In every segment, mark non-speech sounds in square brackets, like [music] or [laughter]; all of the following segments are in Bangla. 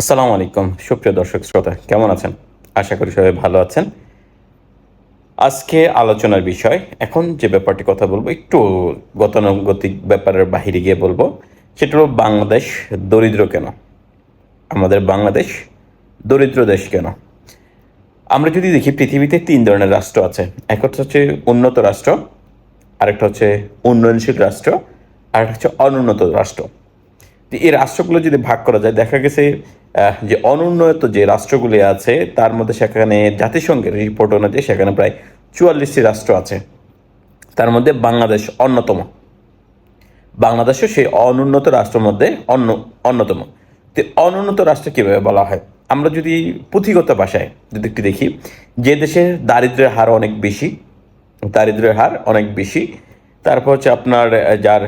আসসালামু আলাইকুম, সুপ্রিয় দর্শক শ্রোতা, কেমন আছেন? আশা করি সবাই ভালো আছেন। আজকে আলোচনার বিষয়, এখন যে ব্যাপারটি কথা বলব, একটু গতানুগতিক ব্যাপারের বাহিরে গিয়ে বলব, সেটা হলো বাংলাদেশ দরিদ্র কেন? আমাদের বাংলাদেশ দরিদ্র দেশ কেন? আমরা যদি দেখি, পৃথিবীতে তিন ধরনের রাষ্ট্র আছে। একটা হচ্ছে উন্নত রাষ্ট্র, আরেকটা হচ্ছে উন্নয়নশীল রাষ্ট্র, আরেকটা হচ্ছে অনুন্নত রাষ্ট্র। এই রাষ্ট্রগুলো যদি ভাগ করা যায়, দেখা গেছে যে অনুন্নত যে রাষ্ট্রগুলি আছে, তার মধ্যে সেখানে জাতিসংঘের রিপোর্ট অনুযায়ী সেখানে প্রায় চুয়াল্লিশটি রাষ্ট্র আছে। তার মধ্যে বাংলাদেশ অন্যতম। বাংলাদেশও সেই অনুন্নত রাষ্ট্রের মধ্যে অন্য, অন্যতম। তো অনুন্নত রাষ্ট্র কীভাবে বলা হয়? আমরা যদি পুঁথিগত ভাষায় যদি একটু দেখি, যে দেশের দারিদ্র্যের হার অনেক বেশি দারিদ্র্যের হার অনেক বেশি, তারপর হচ্ছে আপনার যার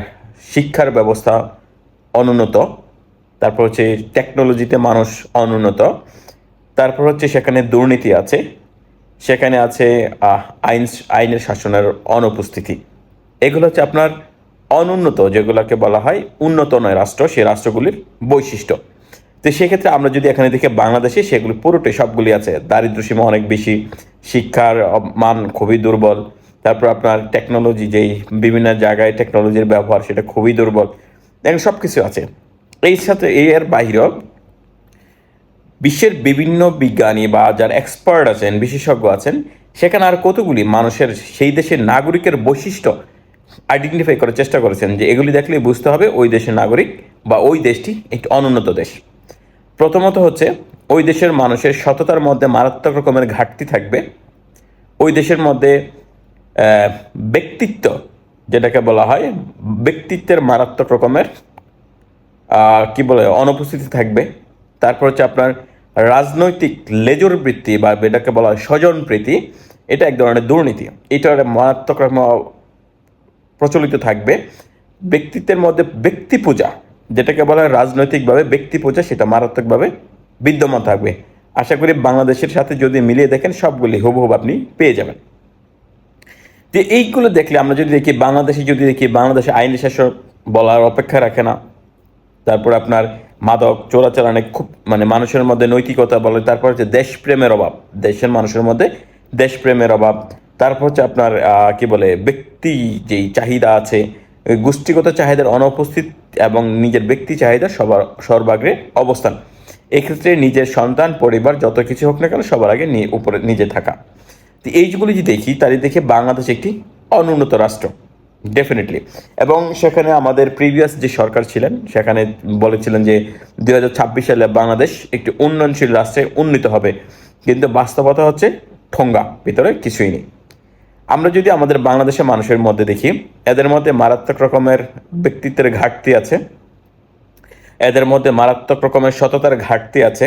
শিক্ষার ব্যবস্থা অনুন্নত, তারপর হচ্ছে টেকনোলজিতে মানুষ অনুন্নত, তারপর হচ্ছে সেখানে দুর্নীতি আছে, সেখানে আছে আইন, আইনের শাসনের অনুপস্থিতি। এগুলো হচ্ছে আপনার অনুন্নত, যেগুলোকে বলা হয় উন্নত নয় রাষ্ট্র, সেই রাষ্ট্রগুলির বৈশিষ্ট্য। তো সেক্ষেত্রে আমরা যদি এখানে দেখি বাংলাদেশে, সেগুলি পুরোটাই সবগুলি আছে। দারিদ্র সীমা অনেক বেশি, শিক্ষার মান খুবই দুর্বল, তারপর আপনার টেকনোলজি যেই বিভিন্ন জায়গায় টেকনোলজির ব্যবহার, সেটা খুবই দুর্বল। এখন সব কিছু আছে। এই সাথে এর বাইরেও বিশ্বের বিভিন্ন বিজ্ঞানী বা যারা এক্সপার্ট আছেন, বিশেষজ্ঞ আছেন, সেখানে আর কতগুলি মানুষের সেই দেশের নাগরিকের বৈশিষ্ট্য আইডেন্টিফাই করার চেষ্টা করেছেন যে এগুলি দেখলে বুঝতে হবে ওই দেশের নাগরিক বা ওই দেশটি একটি অনুন্নত দেশ। প্রথমত হচ্ছে, ওই দেশের মানুষের সততার মধ্যে মারাত্মক রকমের ঘাটতি থাকবে। ওই দেশের মধ্যে ব্যক্তিত্ব যেটাকে বলা হয় ব্যক্তিত্বের মারাত্মক রকমের কি বলে, অনুপস্থিতি থাকবে। তারপর হচ্ছে আপনার রাজনৈতিক লেজর বৃত্তি বা এটাকে বলা হয় স্বজন প্রীতি, এটা এক ধরনের দুর্নীতি। এটা একটা মারাত্মক রকম প্রচলিত থাকবে। ব্যক্তিত্বের মধ্যে ব্যক্তি পূজা, যেটাকে বলা হয় রাজনৈতিকভাবে ব্যক্তি পূজা, সেটা মারাত্মকভাবে বিদ্যমান থাকবে। আশা করি বাংলাদেশের সাথে যদি মিলিয়ে দেখেন, সবগুলি হুবহুব আপনি পেয়ে যাবেন। যে এইগুলো দেখলে আমরা যদি দেখি বাংলাদেশে, যদি দেখি বাংলাদেশে আইন শাসক বলার অপেক্ষা রাখে না, তারপর আপনার মাদক চোরাচালানে খুব মানে মানুষের মধ্যে নৈতিকতা বলে, তারপর হচ্ছে দেশপ্রেমের অভাব, দেশের মানুষের মধ্যে দেশপ্রেমের অভাব, তারপর হচ্ছে আপনার কি বলে, ব্যক্তি যেই চাহিদা আছে, গোষ্ঠীগত চাহিদার অনুপস্থিত এবং নিজের ব্যক্তি চাহিদা সবার, সর্বাগ্রে অবস্থান। এক্ষেত্রে নিজের সন্তান, পরিবার যত কিছু হোক না কেন সবার আগে নি- উপরে নিজে থাকা। তো এইগুলো যদি দেখি তাহলে দেখে বাংলাদেশ একটি অনুন্নত রাষ্ট্র ডেফিনেটলি এবং সেখানে আমাদের প্রিভিয়াস যে সরকার ছিলেন, সেখানে বলেছিলেন যে দু হাজার ছাব্বিশ সালে বাংলাদেশ একটি উন্নয়নশীল রাষ্ট্রে উন্নীত হবে। কিন্তু বাস্তবতা হচ্ছে ঠোঙ্গা, ভিতরে কিছুই নেই। আমরা যদি আমাদের বাংলাদেশের মানুষের মধ্যে দেখি, এদের মধ্যে মারাত্মক রকমের ব্যক্তিত্বের ঘাটতি আছে। এদের মধ্যে মারাত্মক রকমের সততার ঘাটতি আছে।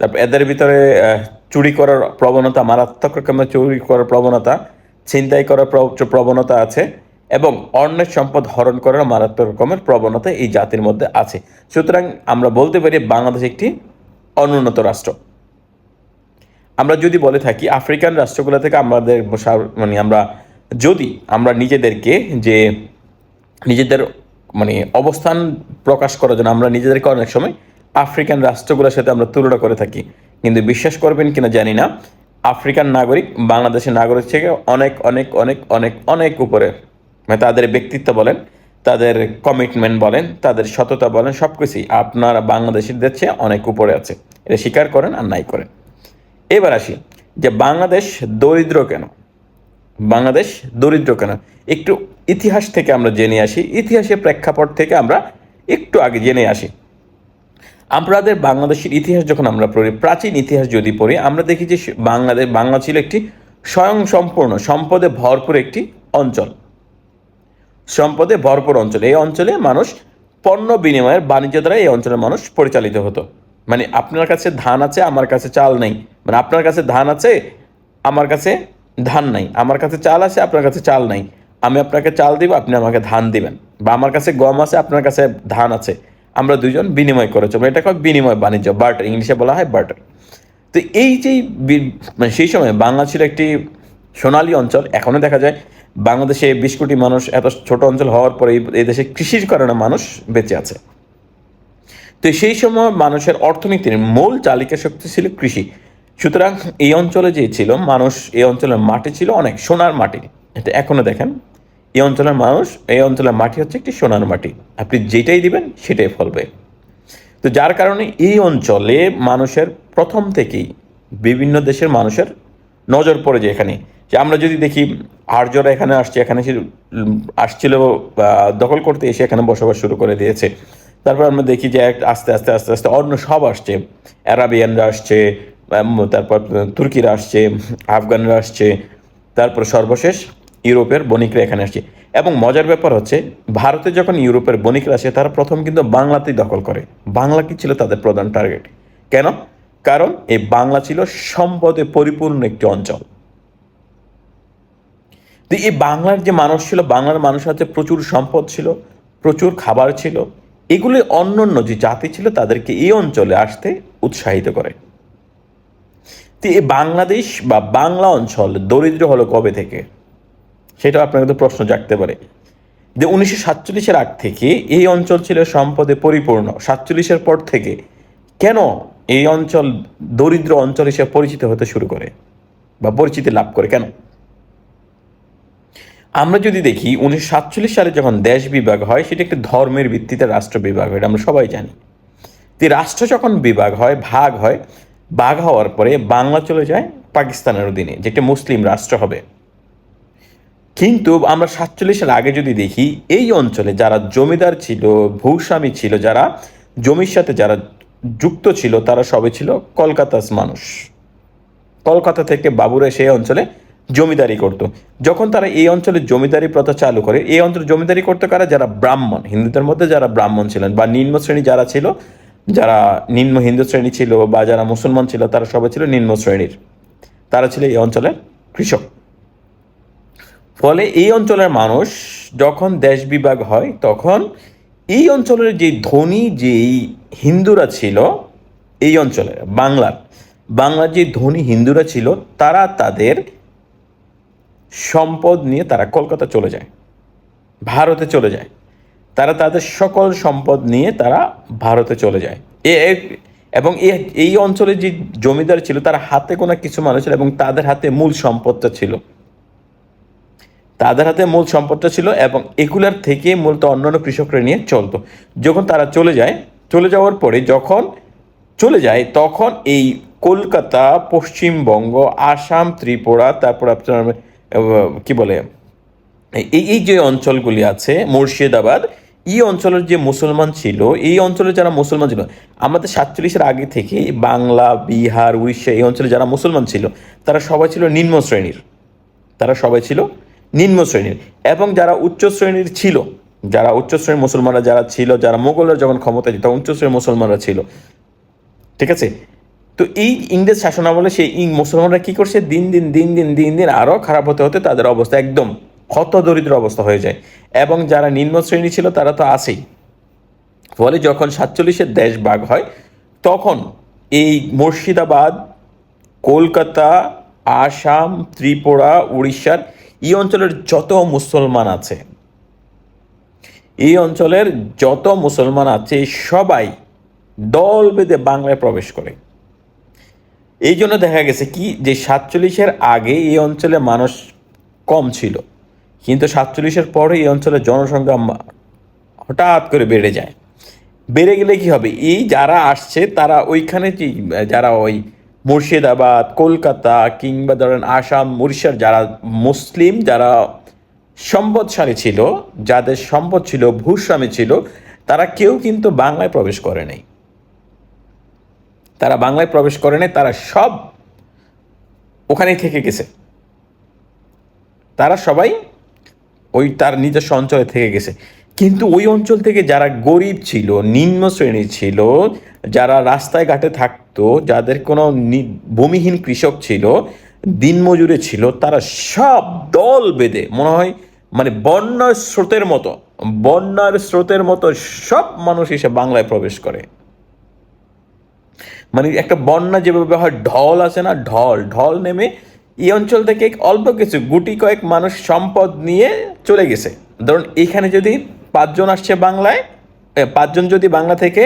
তারপর এদের ভিতরে চুরি করার প্রবণতা, মারাত্মক রকমের চুরি করার প্রবণতা, ছিনতাই করার প্রবণতা আছে এবং অন্যের সম্পদ হরণ করার মারাত্মক রকমের প্রবণতা এই জাতির মধ্যে আছে। সুতরাং আমরা বলতে পারি বাংলাদেশ একটি অনুন্নত রাষ্ট্র। আমরা যদি বলে থাকি, আফ্রিকান রাষ্ট্রগুলো থেকে আমাদের মানে আমরা যদি আমরা নিজেদেরকে যে নিজেদের মানে অবস্থান প্রকাশ করার জন্য আমরা নিজেদেরকে অনেক সময় আফ্রিকান রাষ্ট্রগুলোর সাথে আমরা তুলনা করে থাকি কিন্তু বিশ্বাস করবেন কিনা জানি না। আফ্রিকান নাগরিক, বাংলাদেশের নাগরিক থেকে অনেক অনেক অনেক অনেক অনেক উপরে। মানে তাদের ব্যক্তিত্ব বলেন, তাদের কমিটমেন্ট বলেন, তাদের সততা বলেন সব কিছুই আপনার বাংলাদেশিদের চেয়ে অনেক উপরে আছে। এটা স্বীকার করেন আর নাই করেন। এবার আসি যে বাংলাদেশ দরিদ্র কেন? বাংলাদেশ দরিদ্র কেন? একটু ইতিহাস থেকে আমরা জেনে আসি। ইতিহাসের প্রেক্ষাপট থেকে আমরা একটু আগে জেনে আসি। আমাদের বাংলাদেশের ইতিহাস যখন আমরা পড়ি, প্রাচীন ইতিহাস যদি পড়ি, আমরা দেখি যে বাংলাদেশ, বাংলা ছিল একটি স্বয়ং সম্পূর্ণ সম্পদে ভরপুর একটি অঞ্চল। সম্পদে ভরপুর অঞ্চল। এই অঞ্চলে মানুষ পণ্য বিনিময়ের বাণিজ্য দ্বারা এই অঞ্চলের মানুষ পরিচালিত হতো। মানে আপনার কাছে ধান আছে, আমার কাছে চাল নেই। মানে আপনার কাছে ধান আছে, আমার কাছে ধান নাই। আমার কাছে চাল আছে, আপনার কাছে চাল নাই। আমি আপনাকে চাল দিব, আপনি আমাকে ধান দিবেন। বা আমার কাছে গম আছে, আপনার কাছে ধান আছে। আমরা দুজন বিনিময় করে চলবো এটাকে বিনিময় বাণিজ্য বার্টার ইংলিশে বলা হয় বার্টার তো এই যে বি- মানে সেই সময় বাংলা ছিল একটি সোনালী অঞ্চল, এখনও দেখা যায় বাংলাদেশে বিশ কোটি মানুষ, এত ছোট অঞ্চল হওয়ার পরে এই- দেশে কৃষির কারণে মানুষ বেঁচে আছে। তো সেই সময় মানুষের অর্থনীতির মূল চালিকা শক্তি ছিল কৃষি। সুতরাং এই অঞ্চলে যে ছিল, মানুষ এই অঞ্চলের মাটি ছিল অনেক সোনার মাটি। এটা এখনও দেখেন। এই অঞ্চলের মানুষ, এই অঞ্চলের মাটি হচ্ছে একটি সোনার মাটি। আপনি যেটাই দিবেন, সেটাই ফলবে। তো যার কারণে এই অঞ্চলে মানুষের প্রথম থেকেই, বিভিন্ন দেশের মানুষের নজর পড়ে যায় এখানে। যে আমরা যদি দেখি, আর্যরা এখানে আসছে, এখানে সে আসছিল দখল করতে এসে এখানে বসবাস শুরু করে দিয়েছে। তারপর আমরা দেখি যে আস্তে আস্তে আস্তে আস্তে অন্য সব আসছে। অ্যারাবিয়ানরা আসছে তারপর তুর্কিরা আসছে, আফগানরা আসছে, তারপর সর্বশেষ ইউরোপের বণিকরা এখানে আসছে। এবং মজার ব্যাপার হচ্ছে, ভারতে যখন ইউরোপের বণিকরা আসে, তারা প্রথম কিন্তু বাংলাতেই দখল করে। বাংলা কি ছিল তাদের প্রধান টার্গেট কেন? কারণ এই বাংলা ছিল সম্পদে পরিপূর্ণ একটি অঞ্চল। এই বাংলার যে মানুষ ছিল, বাংলার মানুষ হাতে প্রচুর সম্পদ ছিল, প্রচুর খাবার ছিল, এগুলি অন্য অন্য যে জাতি ছিল, তাদেরকে এই অঞ্চলে আসতে উৎসাহিত করে। তো এই বাংলাদেশ বা বাংলা অঞ্চল দরিদ্র হলো কবে থেকে? সেটা আপনার কিন্তু প্রশ্ন জাগতে পারে। যে উনিশশো সাতচল্লিশের আগ থেকে এই অঞ্চল ছিল সম্পদে পরিপূর্ণ। সাতচল্লিশের পর থেকে কেন এই অঞ্চল দরিদ্র অঞ্চল হিসেবে পরিচিত হতে শুরু করে বা পরিচিতি লাভ করে? কেন? আমরা যদি দেখি, উনিশশো সাতচল্লিশ সালে যখন দেশ বিভাগ হয়, সেটা একটি ধর্মের ভিত্তিতে রাষ্ট্র বিভাগ হয়, এটা আমরা সবাই জানি। তো রাষ্ট্র যখন বিভাগ হয়, ভাগ হয়, ভাগ হওয়ার পরে বাংলা চলে যায় পাকিস্তানের অধীনে, যেটা মুসলিম রাষ্ট্র হবে। কিন্তু আমরা সাতচল্লিশের আগে যদি দেখি, এই অঞ্চলে যারা জমিদার ছিল, ভূস্বামী ছিল, যারা জমির সাথে যারা যুক্ত ছিল, তারা সবে ছিল কলকাতার মানুষ। কলকাতা থেকে বাবুরা সেই অঞ্চলে জমিদারি করত। যখন তারা এই অঞ্চলে জমিদারি প্রথা চালু করে, এই অঞ্চলে জমিদারি করতে কারা? যারা ব্রাহ্মণ। হিন্দুদের মধ্যে যারা ব্রাহ্মণ ছিলেন বা নিম্ন শ্রেণি যারা ছিল, যারা নিম্ন হিন্দু শ্রেণি ছিল বা যারা মুসলমান ছিল, তারা সবাই ছিল নিম্ন শ্রেণির। তারা ছিল এই অঞ্চলের কৃষক। ফলে এই অঞ্চলের মানুষ যখন দেশ বিভাগ হয়, তখন এই অঞ্চলের যে ধনী, যেই হিন্দুরা ছিল, এই অঞ্চলে, বাংলার বাংলার যে ধনী হিন্দুরা ছিল, তারা তাদের সম্পদ নিয়ে তারা কলকাতা চলে যায়, ভারতে চলে যায়। তারা তাদের সকল সম্পদ নিয়ে তারা ভারতে চলে যায়। এ এবং এই অঞ্চলে যে জমিদার ছিল, তার হাতে কোনো কিছু মানুষ ছিল এবং তাদের হাতে মূল সম্পদটা ছিল। তাদের হাতে মূল সম্পদটা ছিল এবং এগুলার থেকে মূলত অন্যান্য কৃষকরা নিয়ে চলতো। যখন তারা চলে যায়, চলে যাওয়ার পরে যখন চলে যায়, তখন এই কলকাতা, পশ্চিমবঙ্গ, আসাম, ত্রিপুরা, তারপর আপনার কি বলে, এই এই যে অঞ্চলগুলি আছে, মুর্শিদাবাদ, এই অঞ্চলের যে মুসলমান ছিল, এই অঞ্চলে যারা মুসলমান ছিল, আমাদের সাতচল্লিশের আগে থেকে বাংলা, বিহার, উড়িষ্যা, এই অঞ্চলে যারা মুসলমান ছিল, তারা সবাই ছিল নিম্ন শ্রেণির। তারা সবাই ছিল নিম্ন শ্রেণির। এবং যারা উচ্চ শ্রেণির ছিল, যারা উচ্চ শ্রেণির মুসলমানরা যারা ছিল, যারা মোগলরা যখন ক্ষমতায় যেত উচ্চ শ্রেণির মুসলমানরা ছিল। ঠিক আছে? তো এই ইংরেজ শাসনামলে সেই ইং মুসলমানরা কি করছে? দিন দিন দিন দিন দিন দিন আরও খারাপ হতে হতে তাদের অবস্থা একদম হত দরিদ্র অবস্থা হয়ে যায়। এবং যারা নিম্ন শ্রেণি ছিল, তারা তো আসেই ফলে যখন সাতচল্লিশের দেশ ভাগ হয়, তখন এই মুর্শিদাবাদ, কলকাতা, আসাম, ত্রিপুরা, উড়িষ্যার এই অঞ্চলের যত মুসলমান আছে, এই অঞ্চলের যত মুসলমান আছে, সবাই দল বেঁধে বাংলায় প্রবেশ করে। এই জন্য দেখা গেছে কি, যে সাতচল্লিশের আগে এই অঞ্চলে মানুষ কম ছিল, কিন্তু সাতচল্লিশের পরে এই অঞ্চলের জনসংখ্যা হঠাৎ করে বেড়ে যায়। বেড়ে গেলে কি হবে? এই যারা আসছে, তারা ওইখানে যারা ওই মুর্শিদাবাদ, কলকাতা কিংবা ধরেন আসাম, উড়িষ্যার যারা মুসলিম, যারা সম্পদশালী ছিল, যাদের সম্পদ ছিল, ভূস্বামী ছিল, তারা কেউ কিন্তু বাংলায় প্রবেশ করে নাই। তারা বাংলায় প্রবেশ করে নাই, তারা সব ওখানেই থেকে গেছে। তারা সবাই ওই তার নিজস্ব অঞ্চলে থেকে গেছে। কিন্তু ওই অঞ্চল থেকে যারা গরিব ছিল, নিম্ন শ্রেণি ছিল, যারা রাস্তায় ঘাটে থাকতো, যাদের কোনো ভূমিহীন কৃষক ছিল দিনমজুরে ছিল, তারা সব দল বেঁধে, মনে হয় মানে বন্যার স্রোতের মতো, বন্যার স্রোতের মতো সব মানুষ এসে বাংলায় প্রবেশ করে। মানে একটা বন্যা যেভাবে হয়, ঢল আছে না, ঢল ঢল নেমে এই অঞ্চল থেকে অল্প কিছু, গুটি কয়েক মানুষ সম্পদ নিয়ে চলে গেছে। ধরুন, এখানে যদি পাঁচজন আসছে বাংলায় পাঁচজন যদি বাংলা থেকে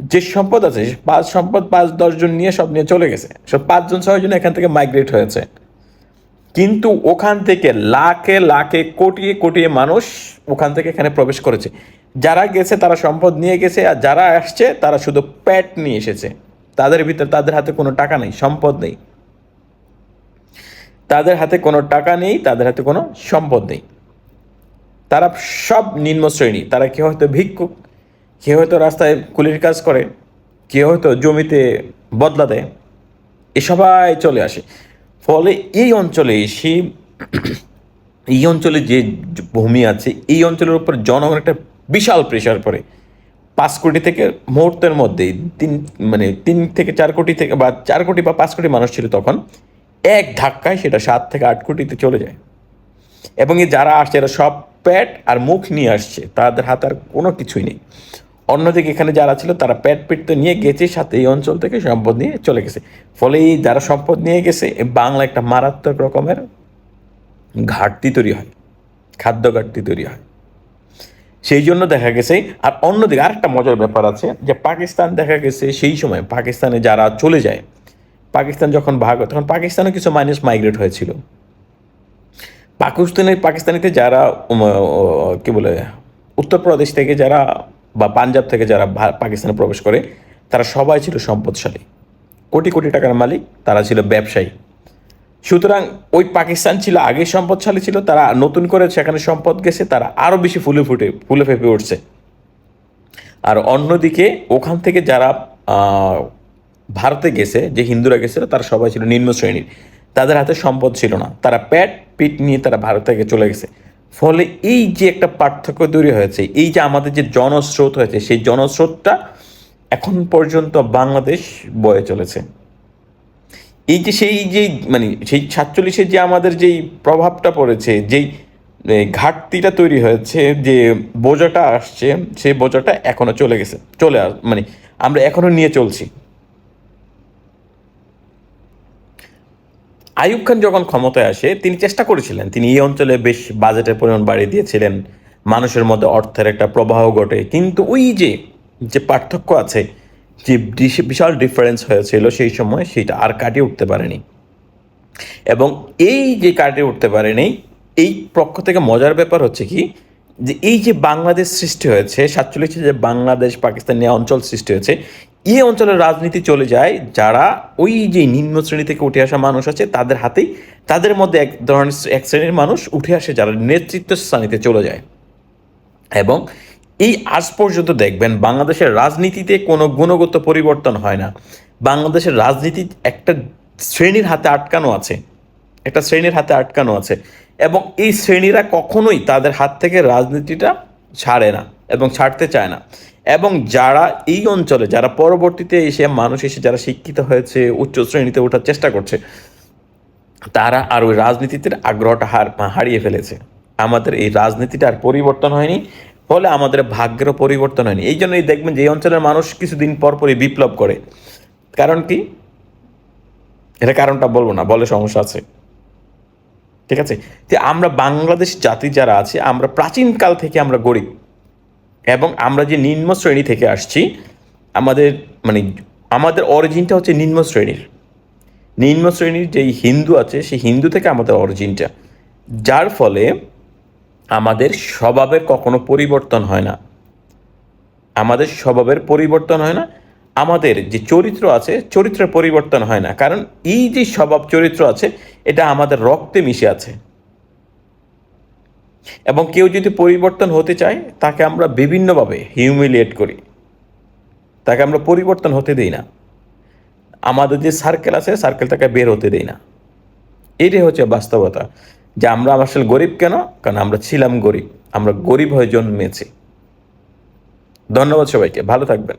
যে সম্পদ আছে পাঁচ সম্পদ পাঁচ দশজন নিয়ে সব নিয়ে চলে গেছে। সব পাঁচজন ছয়জন এখান থেকে মাইগ্রেট হয়েছে। কিন্তু ওখান থেকে লাখে লাখে কোটিয়ে কোটিয়ে মানুষ ওখান থেকে এখানে প্রবেশ করেছে। যারা গেছে, তারা সম্পদ নিয়ে গেছে, আর যারা আসছে, তারা শুধু প্যাট নিয়ে এসেছে। তাদের ভিতর, তাদের হাতে কোনো টাকা নেই, সম্পদ নেই। তাদের হাতে কোনো টাকা নেই, তাদের হাতে কোনো সম্পদ নেই। তারা সব নিম্ন শ্রেণি। তারা কেউ হয়তো ভিক্ষুক, কেউ হয়তো রাস্তায় কুলির কাজ করে, কেউ হয়তো জমিতে বদলা দেয়। এ সবাই চলে আসে। ফলে এই অঞ্চলে এসে [clears throat] এই অঞ্চলে যে ভূমি আছে, এই অঞ্চলের উপর জনগণ একটা বিশাল প্রেশার পড়ে। পাঁচ কোটি থেকে মুহূর্তের মধ্যে তিন মানে তিন থেকে চার কোটি থেকে বা চার কোটি বা পাঁচ কোটি মানুষ ছিল তখন, এক ধাক্কায় সেটা সাত থেকে আট কোটিতে চলে যায়। এবং এই যারা আসছে এরা সব প্যাট আর মুখ নিয়ে আসছে, তাদের হাতে আর কোনো কিছুই নেই। অন্যদিকে এখানে যারা ছিল, তারা প্যাট পিট তো নিয়ে গেছে, সাথে এই অঞ্চল থেকে সম্পদ নিয়ে চলে গেছে। ফলে এই যারা সম্পদ নিয়ে গেছে বাংলা একটা মারাত্মক রকমের ঘাটতি তৈরি হয়, খাদ্য ঘাটতি তৈরি হয়। সেই জন্য দেখা গেছে, আর অন্যদিকে আরেকটা মজার ব্যাপার আছে, যে পাকিস্তান দেখা গেছে সেই সময়, পাকিস্তানে যারা চলে যায়, পাকিস্তান যখন ভাগ হয়, তখন পাকিস্তানে কিছু মাইনাস মাইগ্রেট হয়েছিল। পাকিস্তানের পাকিস্তানিতে যারা কি বলে, উত্তরপ্রদেশ থেকে যারা বা পাঞ্জাব থেকে যারা পাকিস্তানে প্রবেশ করে, তারা সবাই ছিল সম্পদশালী। কোটি কোটি টাকার মালিক, তারা ছিল ব্যবসায়ী। সুতরাং ওই পাকিস্তান ছিল আগে সম্পদশালী ছিল, তারা নতুন করে সেখানে সম্পদ গেছে, তারা আরও বেশি ফুলে ফুটে, ফুলে ফেপে উঠছে। আর অন্যদিকে ওখান থেকে যারা ভারতে গেছে, যে হিন্দুরা গেছিল, তারা সবাই ছিল নিম্ন শ্রেণির। তাদের হাতে সম্পদ ছিল না। তারা প্যাট পিট নিয়ে তারা ভারত থেকে চলে গেছে। ফলে এই যে একটা পার্থক্য তৈরি হয়েছে, এই যে আমাদের যে জনস্রোত হয়েছে, সেই জনস্রোতটা এখন পর্যন্ত বাংলাদেশ বয়ে চলেছে। এই যে সেই যে মানে সেই সাতচল্লিশে যে আমাদের যেই প্রভাবটা পড়েছে, যেই ঘাটতিটা তৈরি হয়েছে, যে বোঝাটা আসছে সেই বোঝাটা এখনও চলে গেছে, চলে মানে আমরা এখনও নিয়ে চলছি। আইয়ুব খান যখন ক্ষমতায় আসে, তিনি চেষ্টা করেছিলেন। তিনি এই অঞ্চলে বেশ বাজেটের পরিমাণ বাড়িয়ে দিয়েছিলেন, মানুষের মধ্যে অর্থের একটা প্রবাহ ঘটে। কিন্তু ওই যে যে পার্থক্য আছে, যে বিশাল ডিফারেন্স হয়েছিল সেই সময়, সেটা আর কাটিয়ে উঠতে পারেনি। এবং এই যে কাটিয়ে উঠতে পারেনি, এই পক্ষ থেকে মজার ব্যাপার হচ্ছে কি যে এই যে বাংলাদেশ সৃষ্টি হয়েছে, সাতচল্লিশে যে বাংলাদেশ পাকিস্তান নিয়ে অঞ্চল সৃষ্টি হয়েছে, এই অঞ্চলের রাজনীতি চলে যায়, যারা ওই যে নিম্ন শ্রেণি থেকে উঠে আসা মানুষ আছে, তাদের হাতেই, তাদের মধ্যে এক ধরনের এক শ্রেণির মানুষ উঠে আসে, যারা নেতৃত্ব স্থানীতে চলে যায়। এবং এই আজ পর্যন্ত দেখবেন, বাংলাদেশের রাজনীতিতে কোনো গুণগত পরিবর্তন হয় না। বাংলাদেশের রাজনীতি একটা শ্রেণির হাতে আটকানো আছে। একটা শ্রেণির হাতে আটকানো আছে। এবং এই শ্রেণীরা কখনোই তাদের হাত থেকে রাজনীতিটা ছাড়ে না এবং ছাড়তে চায় না। এবং যারা এই অঞ্চলে, যারা পরবর্তীতে এসে মানুষ এসে, যারা শিক্ষিত হয়েছে, উচ্চ শ্রেণীতে ওঠার চেষ্টা করছে, তারা আর ওই রাজনীতিতে আগ্রহটা হার হারিয়ে ফেলেছে। আমাদের এই রাজনীতিটা আর পরিবর্তন হয়নি, ফলে আমাদের ভাগ্যেরও পরিবর্তন হয়নি। এই জন্যই দেখবেন যে এই অঞ্চলের মানুষ কিছুদিন পর পরই বিপ্লব করে। কারণ কি? এটা কারণটা বলব না, বলে সমস্যা আছে। ঠিক আছে? যে আমরা বাংলাদেশ জাতি যারা আছে, আমরা প্রাচীনকাল থেকে আমরা গরিব এবং আমরা যে নিম্ন শ্রেণি থেকে আসছি, আমাদের মানে আমাদের অরিজিনটা হচ্ছে নিম্ন শ্রেণির। নিম্ন শ্রেণির যেই হিন্দু আছে, সেই হিন্দু থেকে আমাদের অরিজিনটা। যার ফলে আমাদের স্বভাবের কখনো পরিবর্তন হয় না। আমাদের স্বভাবের পরিবর্তন হয় না আমাদের যে চরিত্র আছে, চরিত্রের পরিবর্তন হয় না। কারণ এই যে স্বভাব চরিত্র আছে, এটা আমাদের রক্তে মিশে আছে। এবং কেউ যদি পরিবর্তন হতে চায়, তাকে আমরা বিভিন্নভাবে হিউমিলিয়েট করি। তাকে আমরা পরিবর্তন হতে দিই না। আমাদের যে সার্কেল আছে সার্কেল তাকে বের হতে দেই না। এটাই হচ্ছে বাস্তবতা। যে আমরা আসলে গরিব কেন? কারণ আমরা ছিলাম গরিব। আমরা গরিব হয়ে জন্মেছি। ধন্যবাদ সবাইকে। ভালো থাকবেন।